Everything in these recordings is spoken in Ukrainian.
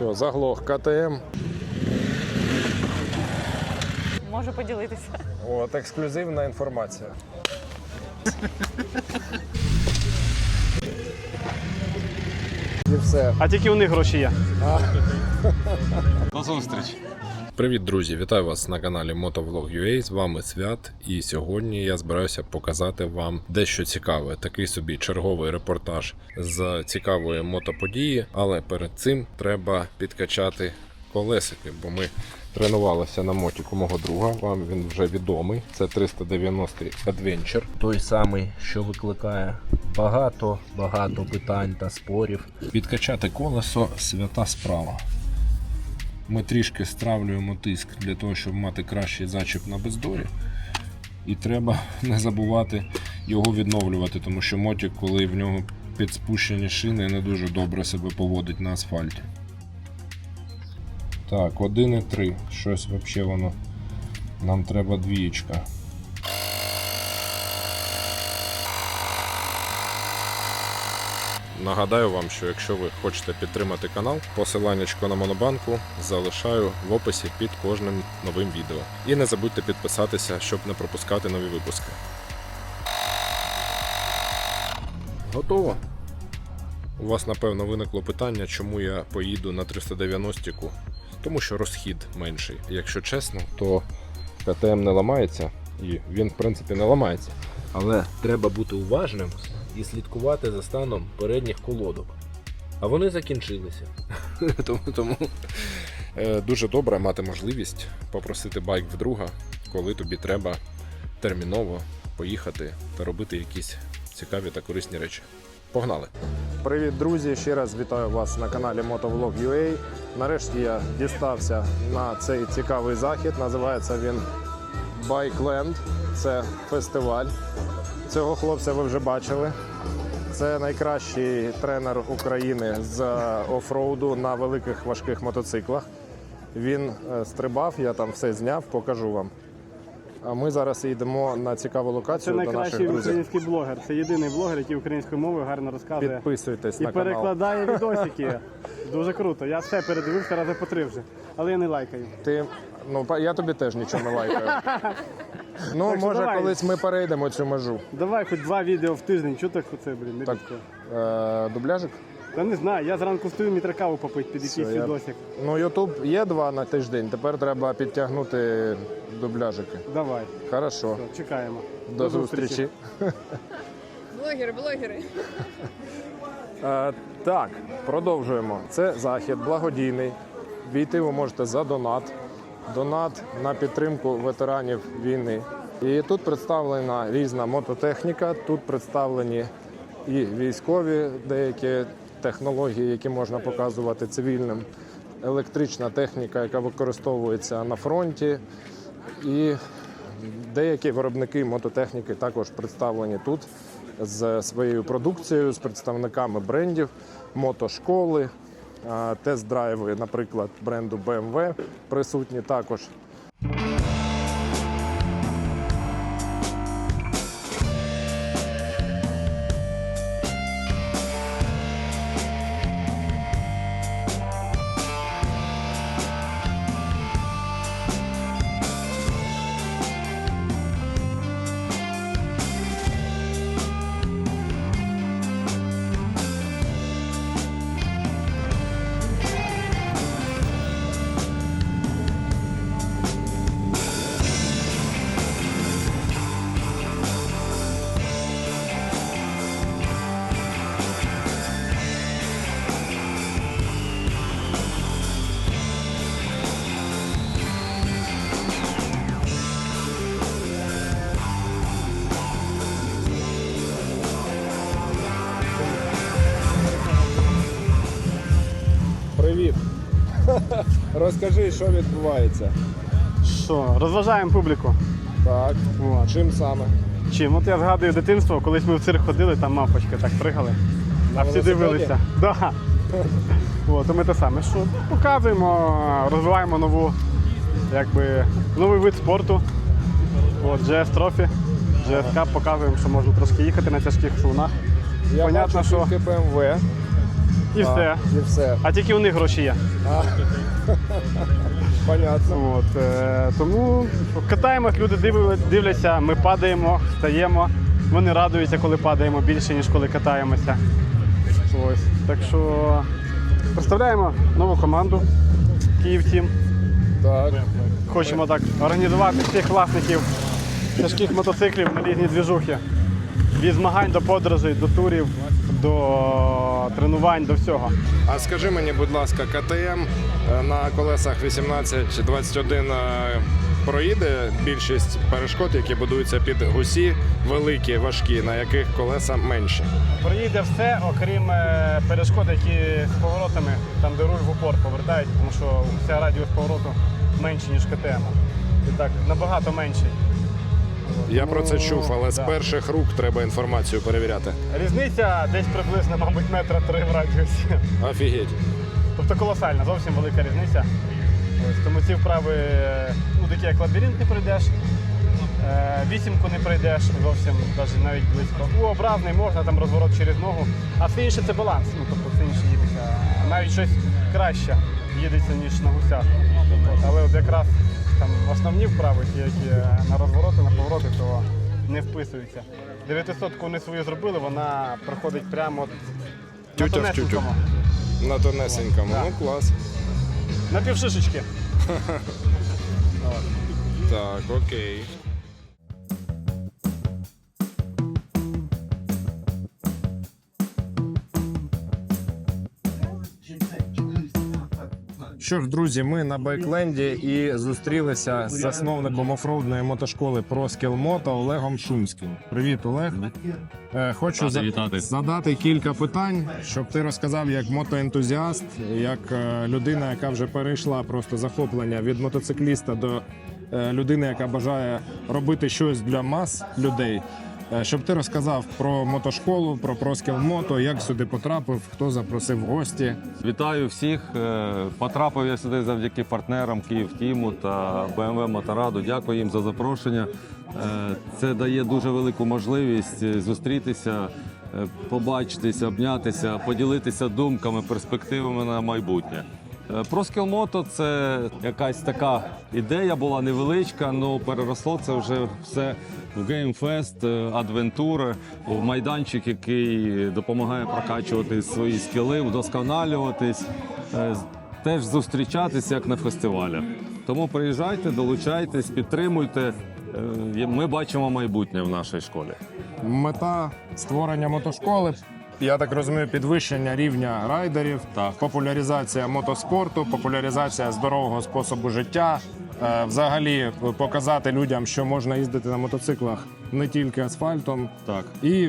Все, заглох КТМ. Можу поділитися. От ексклюзивна інформація. І все. А тільки у них гроші є. До зустрічі. Привіт, друзі! Вітаю вас на каналі Motovlog.ua. З вами Свят. І сьогодні я збираюся показати вам дещо цікаве. Такий собі черговий репортаж з цікавої мотоподії. Але перед цим треба підкачати колесики, бо ми тренувалися на мотіку мого друга. Вам він вже відомий. Це 390 Adventure. Той самий, що викликає багато багато питань та спорів. Підкачати колесо свята справа. Ми трішки стравлюємо тиск для того, щоб мати кращий зачіп на бездорі. І треба не забувати його відновлювати, тому що мотик, коли в нього підспущені шини, не дуже добре себе поводить на асфальті. Так, 1,3. Щось взагалі воно. Нам треба двієчка. Нагадаю вам, що якщо ви хочете підтримати канал, посиланнячко на монобанку залишаю в описі під кожним новим відео. І не забудьте підписатися, щоб не пропускати нові випуски. Готово. У вас напевно виникло питання, чому я поїду на 390-ку. Тому що розхід менший. Якщо чесно, то КТМ не ламається, і він, в принципі, не ламається. Але треба бути уважним і слідкувати за станом передніх колодок. А вони закінчилися. тому тому е, дуже добре мати можливість попросити байк в друга, коли тобі треба терміново поїхати та робити якісь цікаві та корисні речі. Погнали! Привіт, друзі! Ще раз вітаю вас на каналі Motovlog.ua. Нарешті я дістався на цей цікавий захід. Називається він Bikeland. Це фестиваль. Цього хлопця ви вже бачили. Це найкращий тренер України з офроуду на великих важких мотоциклах. Він е, стрибав, я там все зняв, покажу вам. А ми зараз йдемо на цікаву Це локацію до наших друзів. український блогер. Це єдиний блогер, який українською мовою гарно розказує Підписуйтесь і на канал. перекладає відосики. Дуже круто. Я все передивився рази по три вже. Але я не лайкаю. Ти ну я тобі теж нічого не лайкаю. Ну, Так що може, давай. колись ми перейдемо цю межу. Давай хоч два відео в тиждень. Чого так оце, блін, не Так. рідко? Е, дубляжик? Та не знаю, я зранку встаю мітра каву попити під Все, якийсь я- відосик. Ну, Ютуб є два на тиждень, тепер треба підтягнути дубляжики. Давай, Хорошо. все, чекаємо. До, зустрічі. Блогери, блогери. Е, так, продовжуємо. Це захід благодійний. Війти ви можете за донат. Донат на підтримку ветеранів війни. І тут представлена різна мототехніка, тут представлені і військові деякі технології, які можна показувати цивільним. Електрична техніка, яка використовується на фронті. І деякі виробники мототехніки також представлені тут з своєю продукцією, з представниками брендів, мотошколи, тест-драйви, наприклад, бренду BMW присутні також. Розкажи, що відбувається. Що, розважаємо публіку. Так, От. чим саме? Чим? От я згадую дитинство, колись ми в цирк ходили, там мавпочки так пригали. А всі дивилися. Да. От, то ми те саме. Що показуємо, розвиваємо нову, якби, новий вид спорту. От, GS Trophy, GS Cup показуємо, що можна трошки їхати на тяжких шунах. Я Понятно, бачу що- тільки BMW. І все. І все. А тільки у них гроші є. Понятно. От, е, тому катаємось, люди дивляться, ми падаємо, встаємо. Вони радуються, коли падаємо більше, ніж коли катаємося. Ось. Так що представляємо нову команду Київ Тім. Так. Хочемо так організувати всіх власників тяжких мотоциклів на різні двіжухи. Від змагань до подорожей, до турів, до тренувань, до всього. А скажи мені, будь ласка, КТМ е, на колесах 18-21 е, проїде більшість перешкод, які будуються під гусі, великі, важкі, на яких колеса менші. Проїде все, окрім е, перешкод, які з поворотами, там де руль в упор повертають, тому що вся радіус повороту менший, ніж КТМ. І так, набагато менший. Я про це чув, але з да. перших рук треба інформацію перевіряти. Різниця десь приблизно, мабуть, метра три в радіусі. Офігеть. Тобто колосальна, зовсім велика різниця. Ось, тому ці вправи, ну, такі як лабіринт не пройдеш, е, вісімку не пройдеш зовсім, навіть, навіть близько. У образний можна, там розворот через ногу. А все інше це баланс. Ну, тобто все інше їдеться. Навіть щось краще їдеться, ніж на гусях. Але от якраз там основні вправи, ті, які на розвороти, на повороти, то не вписуються. 900 вони свою зробили, вона проходить прямо на Тютя в тютю. тонесенькому. На тонесенькому. Да. Ну клас. На півшишечки. Так, окей. Що ж, друзі, ми на байкленді і зустрілися з засновником офроудної мотошколи Moto Олегом Шумським. Привіт, Олег. Е, Хочу задати кілька питань, щоб ти розказав як мотоентузіаст, як е, людина, яка вже перейшла просто захоплення від мотоцикліста до е, людини, яка бажає робити щось для мас людей. Е, Щоб ти розказав про мотошколу, про ProSkill Moto, як сюди потрапив, хто запросив гості. Вітаю всіх. Е, Потрапив я сюди завдяки партнерам Київ Тіму та BMW Мотораду. Дякую їм за запрошення. Е, Це дає дуже велику можливість зустрітися, побачитися, обнятися, поділитися думками, перспективами на майбутнє. Е, Про скілмото це якась така ідея була невеличка, але переросло це вже все в геймфест, адвентури, в майданчик, який допомагає прокачувати свої скіли, вдосконалюватись, е, теж зустрічатися як на фестивалях. Тому приїжджайте, долучайтесь, підтримуйте. Е, Ми бачимо майбутнє в нашій школі. Мета створення мотошколи. Я так розумію, підвищення рівня райдерів, Так. популяризація мотоспорту, популяризація здорового способу життя. е, Взагалі показати людям, що можна їздити на мотоциклах не тільки асфальтом, Так. і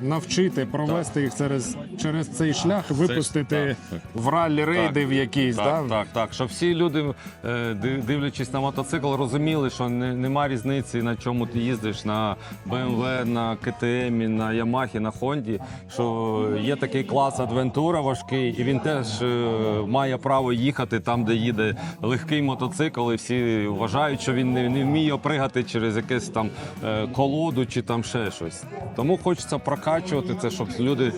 навчити провести їх через, через цей шлях, випустити так, в раллі рейди в якісь. Так, да? так, так. Щоб всі люди, е, дивлячись на мотоцикл, розуміли, що не, нема різниці, на чому ти їздиш, на BMW, на КТМ, на Ямахі, на Хонді. Що є такий клас адвентура важкий, і він теж е, має право їхати там, де їде легкий мотоцикл, і всі вважають, що він не, не вміє пригати через якесь там е, колоду чи там ще щось. Тому хочеться прокачувати це, щоб люди.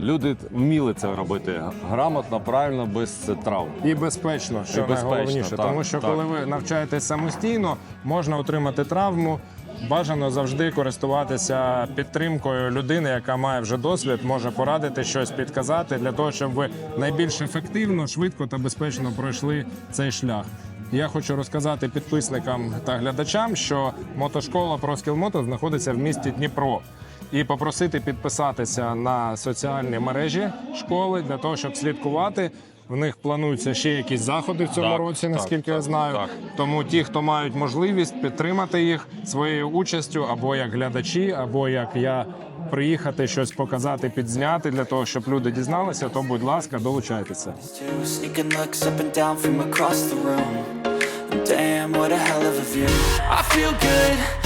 Люди вміли це робити грамотно, правильно, без травм. І безпечно, що І безпечно, найголовніше, так, тому що так. коли ви навчаєтесь самостійно, можна отримати травму. Бажано завжди користуватися підтримкою людини, яка має вже досвід, може порадити щось, підказати для того, щоб ви найбільш ефективно, швидко та безпечно пройшли цей шлях. Я хочу розказати підписникам та глядачам, що мотошкола ProSkill Moto знаходиться в місті Дніпро. І попросити підписатися на соціальні мережі школи для того, щоб слідкувати. В них плануються ще якісь заходи в цьому Так, році, так, наскільки я знаю. так. Тому ті, хто мають можливість підтримати їх своєю участю, або як глядачі, або як я приїхати щось показати, підзняти для того, щоб люди дізналися, то будь ласка, долучайтеся. Damn, what a hell of a view. I feel good,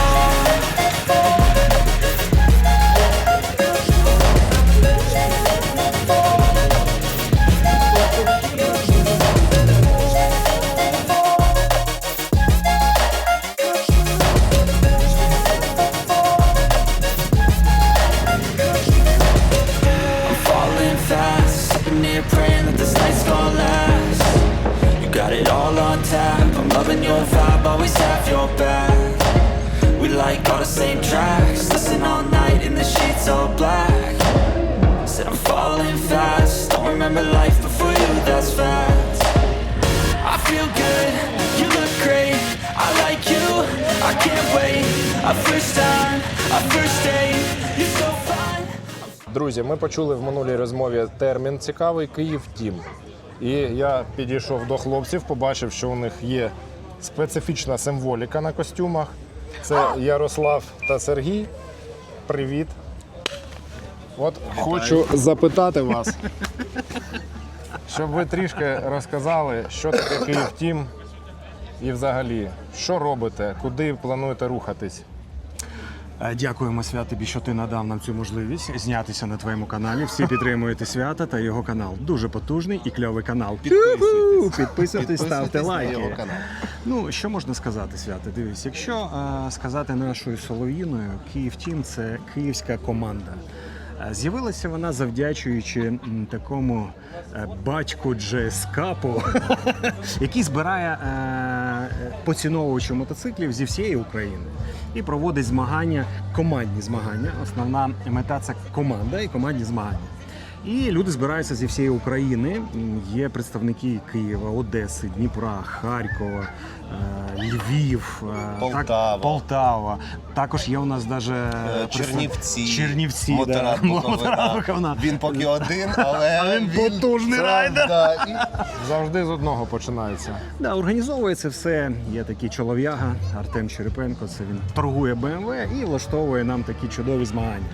Почули в минулій розмові термін цікавий Київ Тім. І я підійшов до хлопців, побачив, що у них є специфічна символіка на костюмах. Це Ярослав та Сергій. Привіт. От хочу запитати вас, щоб ви трішки розказали, що таке Київ Тім і взагалі, що робите, куди плануєте рухатись. Е, Дякуємо свят тобі, що ти надав нам цю можливість знятися на твоєму каналі. Всі підтримуєте свята та його канал. Дуже потужний і кльовий канал. Підписуйтесь, підписуйтесь, ставте лайки. Ну що можна сказати, свята? Дивись, якщо а, сказати нашою солов'їною, Київ Тім це київська команда. З'явилася вона завдячуючи такому е, батьку джескапу, який збирає е, поціновувачів мотоциклів зі всієї України і проводить змагання, командні змагання. Основна мета це команда і командні змагання. І люди збираються зі всієї України. Є представники Києва, Одеси, Дніпра, Харкова, е, Львів, е, Полтава. Так, Полтава. Також є у нас даже Е, Чернівці, Чернівці, Моторад да. Буковина. Він поки один, але він потужний це, райдер. Да, і Завжди з одного починається. Да, організовує це все. Є такий чолов'яга Артем Черепенко. Це він торгує BMW і влаштовує нам такі чудові змагання.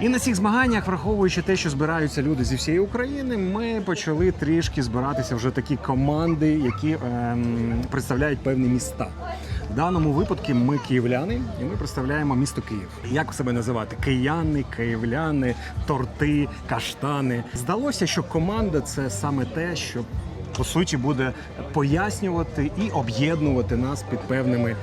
І на цих змаганнях, враховуючи те, що збираються люди зі всієї України, ми почали трішки збиратися вже такі команди, які ем, представляють певні міста. В даному випадку ми київляни, і ми представляємо місто Київ. Як себе називати? Кияни, київляни, торти, каштани. Здалося, що команда це саме те, що по суті буде пояснювати і об'єднувати нас під певними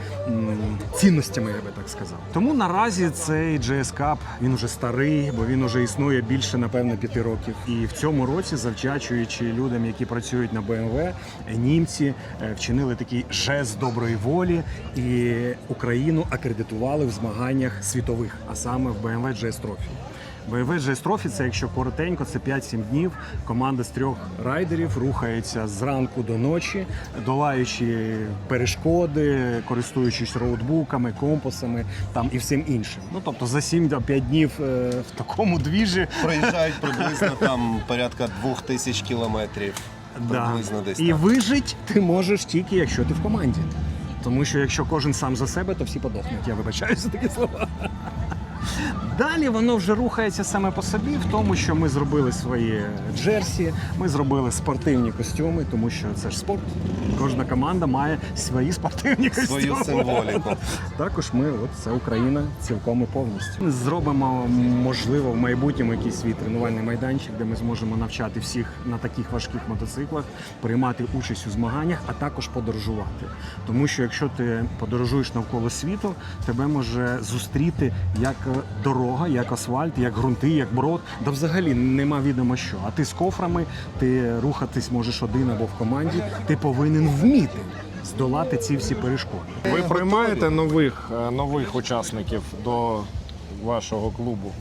цінностями, я би так сказав. Тому наразі цей JS Cup, він уже старий, бо він уже існує більше, напевно, п'яти років. І в цьому році, завдячуючи людям, які працюють на BMW, німці е, вчинили такий жест доброї волі і Україну акредитували в змаганнях світових, а саме в BMW GS Trophy. Бойове Трофі це, якщо коротенько, це 5-7 днів. Команда з трьох райдерів рухається зранку до ночі, долаючи перешкоди, користуючись роутбуками, компасами там і всім іншим. Ну тобто за 7-5 днів е, в такому двіжі. проїжджають приблизно там порядка двох тисяч кілометрів. Приблизно десь І так. вижить ти можеш тільки, якщо ти в команді. Тому що якщо кожен сам за себе, то всі подохнуть. Я вибачаюся за такі слова. Далі воно вже рухається саме по собі, в тому, що ми зробили свої джерсі, ми зробили спортивні костюми, тому що це ж спорт. Кожна команда має свої спортивні костюми. Свою символіку. Також ми, от це Україна цілком і повністю. Зробимо можливо в майбутньому якийсь свій тренувальний майданчик, де ми зможемо навчати всіх на таких важких мотоциклах, приймати участь у змаганнях, а також подорожувати. Тому що якщо ти подорожуєш навколо світу, тебе може зустріти як дорога, як асфальт, як ґрунти, як брод. Да взагалі нема відомо що. А ти з кофрами, ти рухатись можеш один або в команді. Ти повинен вміти здолати ці всі перешкоди. Ви приймаєте нових, е, нових учасників до вашого клубу?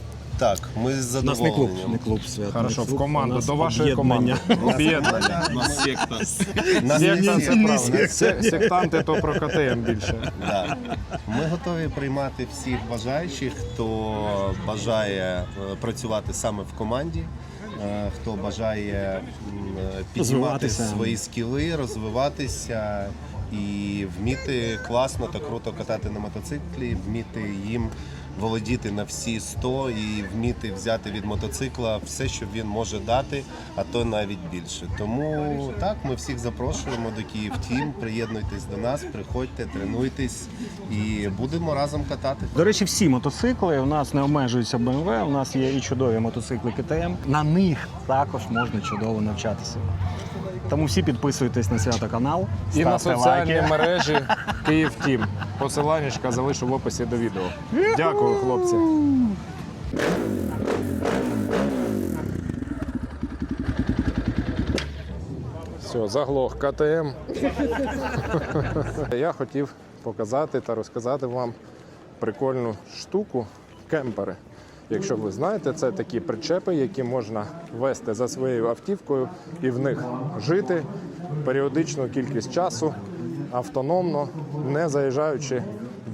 Так, ми з У нас не клуб, задоволенням. не клуб свят. Хорошо, в команду, до вашої команди. об'єднання. Об'єднання. Нас Секта не це правда. Се- Сектанти то про КТМ більше. Да. Ми готові приймати всіх бажаючих, хто бажає е, працювати саме в команді, е, хто бажає м, е, піднімати Розвиватися. свої скіли, розвиватися і вміти класно та круто катати на мотоциклі, вміти їм володіти на всі 100 і вміти взяти від мотоцикла все, що він може дати, а то навіть більше. Тому так, ми всіх запрошуємо до Київ Тім. Приєднуйтесь до нас, приходьте, тренуйтесь і будемо разом катати. До речі, всі мотоцикли у нас не обмежуються BMW, у нас є і чудові мотоцикли КТМ. На них також можна чудово навчатися. Тому всі підписуйтесь на свято канал, І на соціальні лайки. мережі Київ Тім. Посиланнячка залишу в описі до відео. Дякую, хлопці. Все, заглох КТМ. Я хотів показати та розказати вам прикольну штуку кемпери. Якщо ви знаєте, це такі причепи, які можна вести за своєю автівкою і в них жити періодичну кількість часу автономно, не заїжджаючи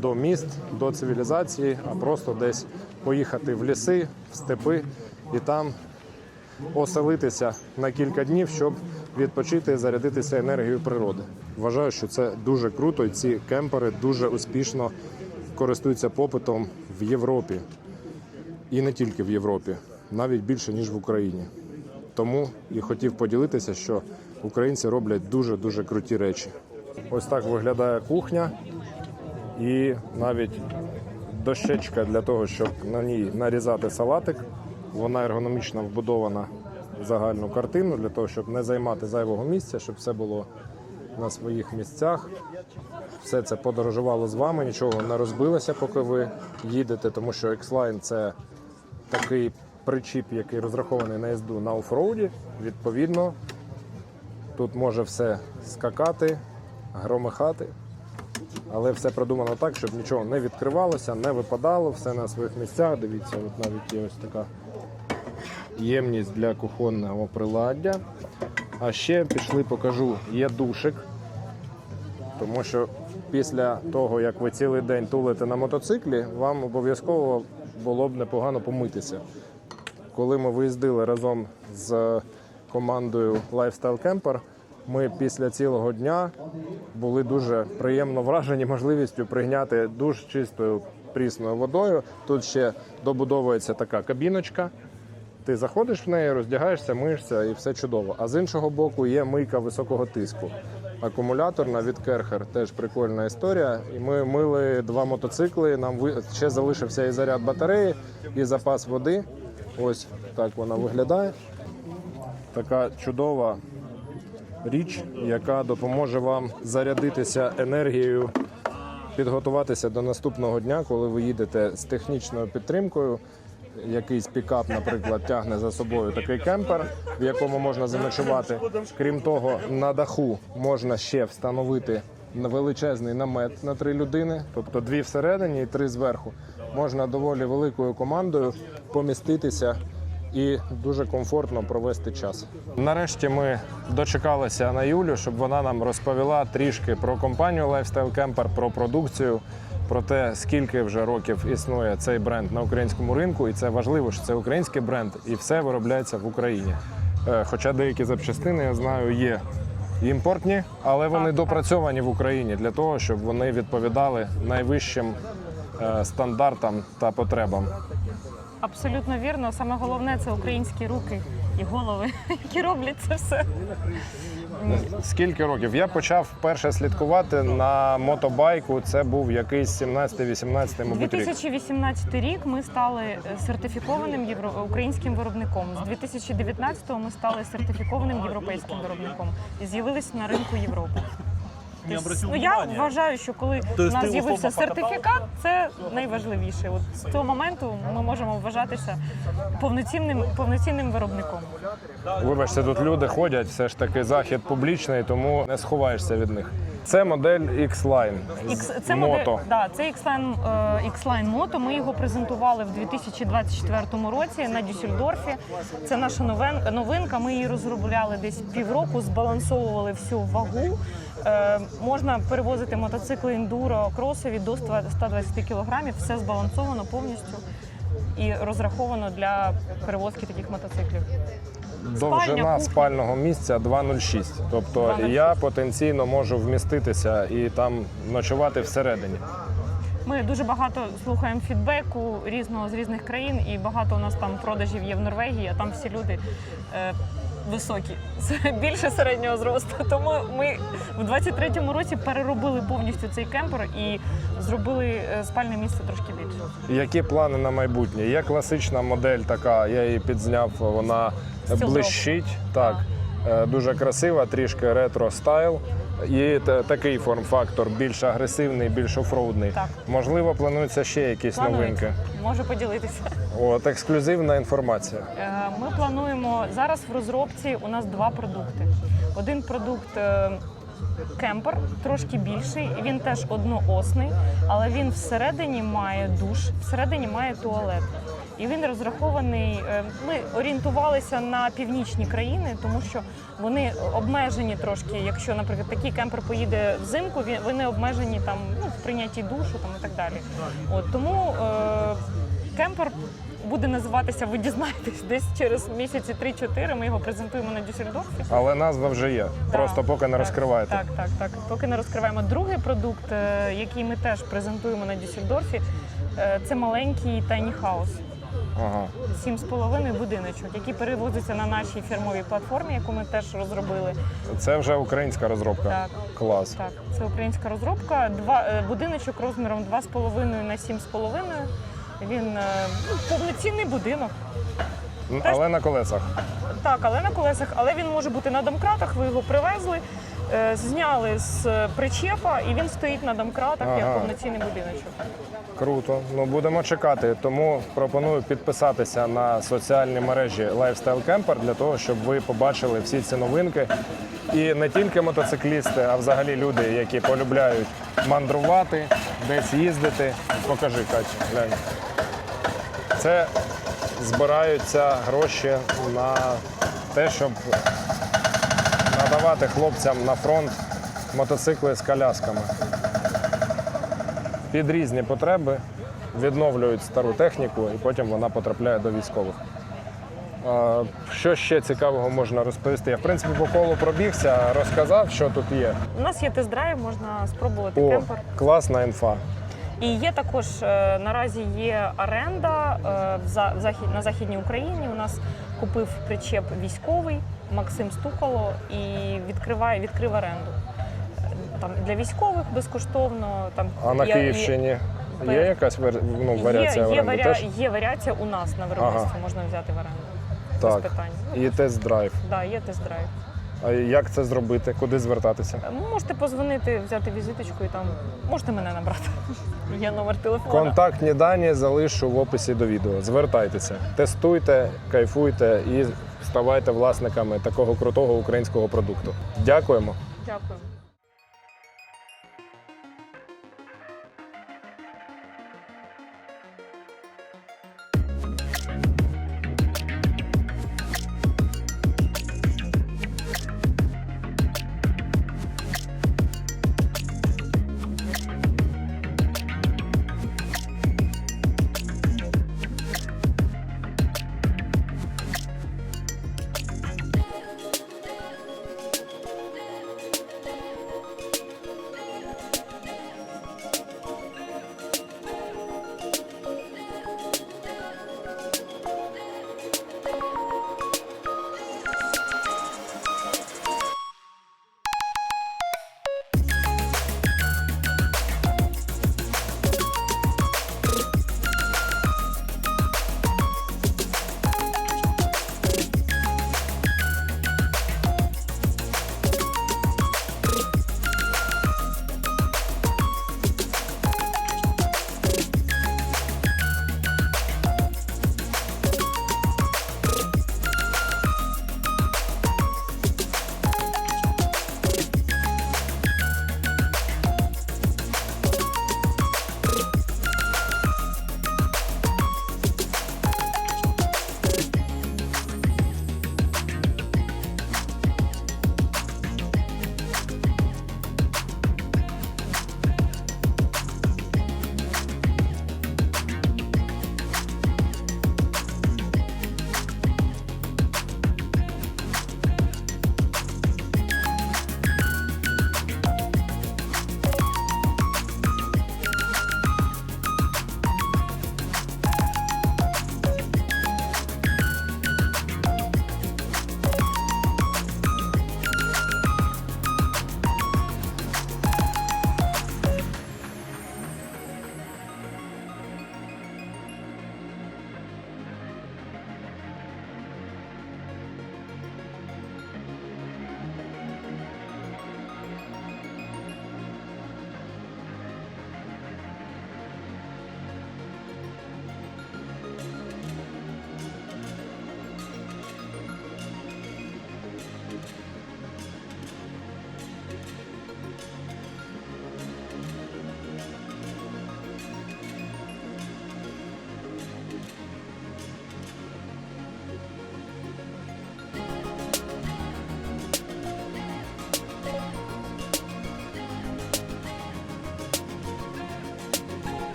до міст, до цивілізації, а просто десь поїхати в ліси, в степи і там оселитися на кілька днів, щоб відпочити і зарядитися енергією природи. Вважаю, що це дуже круто, і ці кемпери дуже успішно користуються попитом в Європі. І не тільки в Європі, навіть більше, ніж в Україні. Тому і хотів поділитися, що українці роблять дуже-дуже круті речі. Ось так виглядає кухня і навіть дощечка для того, щоб на ній нарізати салатик. Вона ергономічно вбудована в загальну картину для того, щоб не займати зайвого місця, щоб все було на своїх місцях. Все це подорожувало з вами, нічого не розбилося, поки ви їдете, тому що X-Line – це такий причіп, який розрахований на їзду на офроуді. Відповідно, тут може все скакати, громихати. Але все продумано так, щоб нічого не відкривалося, не випадало, все на своїх місцях. Дивіться, от навіть є ось така ємність для кухонного приладдя. А ще пішли, покажу, є душик. Тому що після того, як ви цілий день тулите на мотоциклі, вам обов'язково було б непогано помитися. Коли ми виїздили разом з командою Lifestyle Camper, ми після цілого дня були дуже приємно вражені можливістю прийняти душ чистою прісною водою. Тут ще добудовується така кабіночка. Ти заходиш в неї, роздягаєшся, миєшся і все чудово. А з іншого боку є мийка високого тиску. Акумуляторна від Керхер теж прикольна історія. І ми мили два мотоцикли. Нам ще залишився і заряд батареї, і запас води. Ось так вона виглядає. Така чудова річ, яка допоможе вам зарядитися енергією, підготуватися до наступного дня, коли ви їдете з технічною підтримкою. Якийсь пікап, наприклад, тягне за собою такий кемпер, в якому можна заночувати. Крім того, на даху можна ще встановити величезний намет на три людини, тобто дві всередині і три зверху. Можна доволі великою командою поміститися і дуже комфортно провести час. Нарешті ми дочекалися на Юлю, щоб вона нам розповіла трішки про компанію Lifestyle Camper, про продукцію, про те, скільки вже років існує цей бренд на українському ринку, і це важливо, що це український бренд, і все виробляється в Україні. Е, Хоча деякі запчастини, я знаю, є імпортні, але вони допрацьовані в Україні для того, щоб вони відповідали найвищим е, стандартам та потребам. Абсолютно вірно. Саме головне це українські руки і голови, які роблять це все. Скільки років? Я почав вперше слідкувати на мотобайку. Це був якийсь 17-18, мабуть, рік. 2018 рік ми стали сертифікованим євро... українським виробником. З 2019-го ми стали сертифікованим європейським виробником і з'явилися на ринку Європи. Тобто, ну, я вважаю, що коли у нас з'явився сертифікат, це найважливіше. От з цього моменту ми можемо вважатися повноцінним повноцінним виробником. Вибачте, тут люди ходять, все ж таки захід публічний, тому не сховаєшся від них. Це модель X-Line X, це модель, да, це X-Line, е, X-Line Moto. Ми його презентували в 2024 році на Дюссельдорфі. Це наша новин, новинка. Ми її розробляли десь півроку, збалансовували всю вагу. Е, можна перевозити мотоцикли ендуро, кросові до 100 120 кілограмів. Все збалансовано повністю і розраховано для перевозки таких мотоциклів. Довжина спального місця 2,06. Тобто 2,06. я потенційно можу вміститися і там ночувати всередині. Ми дуже багато слухаємо фідбеку різного з різних країн, і багато у нас там продажів є в Норвегії, а там всі люди е, високі, більше середнього зросту. Тому ми в 23-му році переробили повністю цей кемпер і зробили е, спальне місце трошки більше. Які плани на майбутнє? Є класична модель така, я її підзняв, вона Стілдрop. блищить. Так. Е, дуже красива, трішки ретро стайл. І такий форм-фактор більш агресивний, більш офроудний. Так. Можливо, плануються ще якісь новинки. Можу поділитися. От ексклюзивна інформація. Е, Ми плануємо зараз в розробці. У нас два продукти. Один продукт е, кемпер, трошки більший. Він теж одноосний, але він всередині має душ, всередині має туалет. І він розрахований. е, Ми орієнтувалися на північні країни, тому що вони обмежені трошки. Якщо, наприклад, такий кемпер поїде взимку, вони обмежені там ну, в прийнятті душу там і так далі. От тому е, кемпер буде називатися, ви дізнаєтесь, десь через місяці 3-4 ми його презентуємо на Дюссельдорфі. Але назва вже є. Просто поки не розкриваєте. Так, так, так. Поки не розкриваємо. Другий продукт, е, який ми теж презентуємо на Дюссельдорфі, е, це маленький tiny house. Ага. Сім з половиною будиночок, який перевозиться на нашій фірмовій платформі, яку ми теж розробили. Це вже українська розробка. Так. Клас. Так, це українська розробка. Два е, будиночок розміром 2,5 на 7,5. Він е, ну, повноцінний будинок. М, Але на колесах. Так, але на колесах, але він може бути на домкратах. Ви його привезли, е, зняли з е, причепа, і він стоїть на домкратах як Ага. повноцінний будиночок. Круто. Ну будемо чекати. Тому пропоную підписатися на соціальні мережі Lifestyle Camper для того, щоб ви побачили всі ці новинки. І не тільки мотоциклісти, а взагалі люди, які полюбляють мандрувати, десь їздити. Покажи, Катя, глянь. Це збираються гроші на те, щоб надавати хлопцям на фронт мотоцикли з колясками під різні потреби відновлюють стару техніку і потім вона потрапляє до військових. Що ще цікавого можна розповісти? Я в принципі по колу пробігся, розказав, що тут є. У нас є тест-драйв, можна спробувати О, кемпер. класна інфа. І є також е, наразі є оренда е, в на західній Україні. У нас купив причеп військовий Максим Стукало і відкриває відкрив оренду. Там для військових безкоштовно. Там А на Київщині є якась ну, варіація є, є, оренди варіа- теж? є варіація у нас на виробництві, Ага. можна взяти в оренду. Так. Без питань. Ну, І тест-драйв. Да, є тест-драйв. А як це зробити? Куди звертатися? Можете позвонити, взяти візиточку і там можете мене набрати. Є номер телефону. Контактні дані залишу в описі до відео. Звертайтеся, тестуйте, кайфуйте і ставайте власниками такого крутого українського продукту. Дякуємо. Дякую.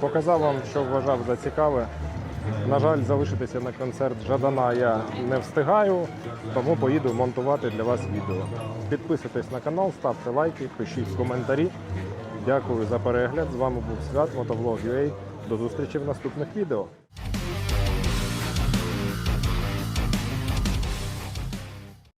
Показав вам, що вважав за цікаве. На жаль, залишитися на концерт Жадана я не встигаю, тому поїду монтувати для вас відео. Підписуйтесь на канал, ставте лайки, пишіть коментарі. Дякую за перегляд. З вами був Свят, Мотовлог.ua. До зустрічі в наступних відео.